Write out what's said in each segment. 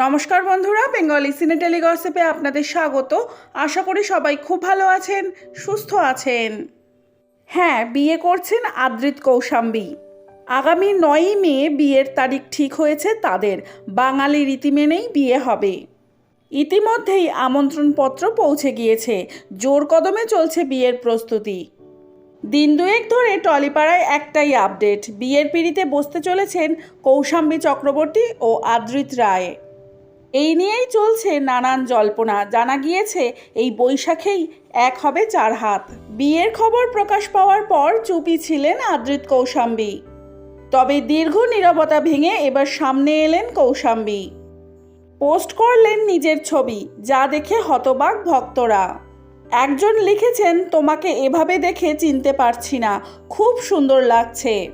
নমস্কার বন্ধুরা, বেঙ্গলি সিনে টেলিগসিপে আপনাদের স্বাগত। আশা করি সবাই খুব ভালো আছেন, সুস্থ আছেন। হ্যাঁ বিয়ে করছেন আদ্রিত কৌশাম্বী। আগামী নয়ই মে বিয়ের তারিখ ঠিক হয়েছে তাদের। বাঙালি রীতি মেনেই বিয়ে হবে। ইতিমধ্যেই আমন্ত্রণপত্র পৌঁছে গিয়েছে। জোর কদমে চলছে বিয়ের প্রস্তুতি। দিন দুয়েক ধরে টলিপাড়ায় একটাই আপডেট, বিয়ের পিড়িতে বসতে চলেছেন কৌশাম্বী চক্রবর্তী ও আদ্রিত রায়। এই নিয়েই চলছে নানান জল্পনা। জানা গিয়েছে, এই বৈশাখেই এক হবে চার হাত। বিয়ের খবর প্রকাশ পাওয়ার পর চুপি ছিলেন আদ্রিত কৌশাম্বী। তবে দীর্ঘ নীরবতা ভেঙে এবার সামনে এলেন কৌশাম্বী। পোস্ট করলেন নিজের ছবি, যা দেখে হতবাক ভক্তরা। একজন লিখেছেন, তোমাকে এভাবে দেখে চিনতে পারছি না, খুব সুন্দর লাগছে।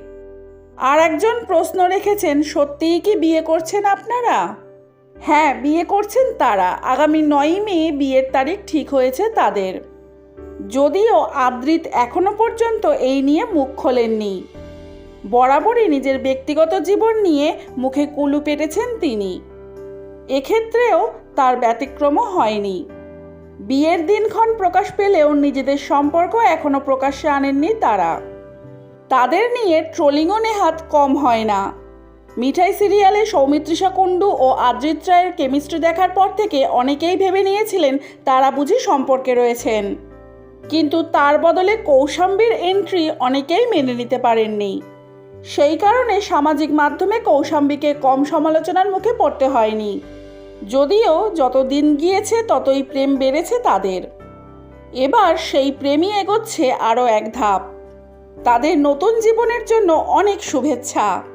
আর একজন প্রশ্ন রেখেছেন, সত্যিই কি বিয়ে করছেন আপনারা? হ্যাঁ বিয়ে করছেন তারা। আগামী নয়ই মে বিয়ের তারিখ ঠিক হয়েছে তাদের। যদিও আদ্রিত এখনও পর্যন্ত এই নিয়ে মুখ খোলেননি। বরাবরই নিজের ব্যক্তিগত জীবন নিয়ে মুখে কুলু পেটেছেন তিনি। এক্ষেত্রেও তার ব্যতিক্রমও হয়নি। বিয়ের দিনক্ষণ প্রকাশ পেলেও নিজেদের সম্পর্ক এখনও প্রকাশ্যে আনেননি তারা। তাদের নিয়ে ট্রোলিংও নেহাত কম হয় না। মিঠাই সিরিয়ালে সৌমিত্রিষা কুণ্ডু ও আদ্রিত রায়ের কেমিস্ট্রি দেখার পর থেকে অনেকেই ভেবে নিয়েছিলেন তারা বুঝি সম্পর্কে রয়েছেন। কিন্তু তার বদলে কৌশাম্বীর এন্ট্রি অনেকেই মেনে নিতে পারেননি। সেই কারণে সামাজিক মাধ্যমে কৌশাম্বীকে কম সমালোচনার মুখে পড়তে হয়নি। যদিও যত দিন গিয়েছে ততই প্রেম বেড়েছে তাদের। এবার সেই প্রেমই এগোচ্ছে আরও এক ধাপ। তাদের নতুন জীবনের জন্য অনেক শুভেচ্ছা।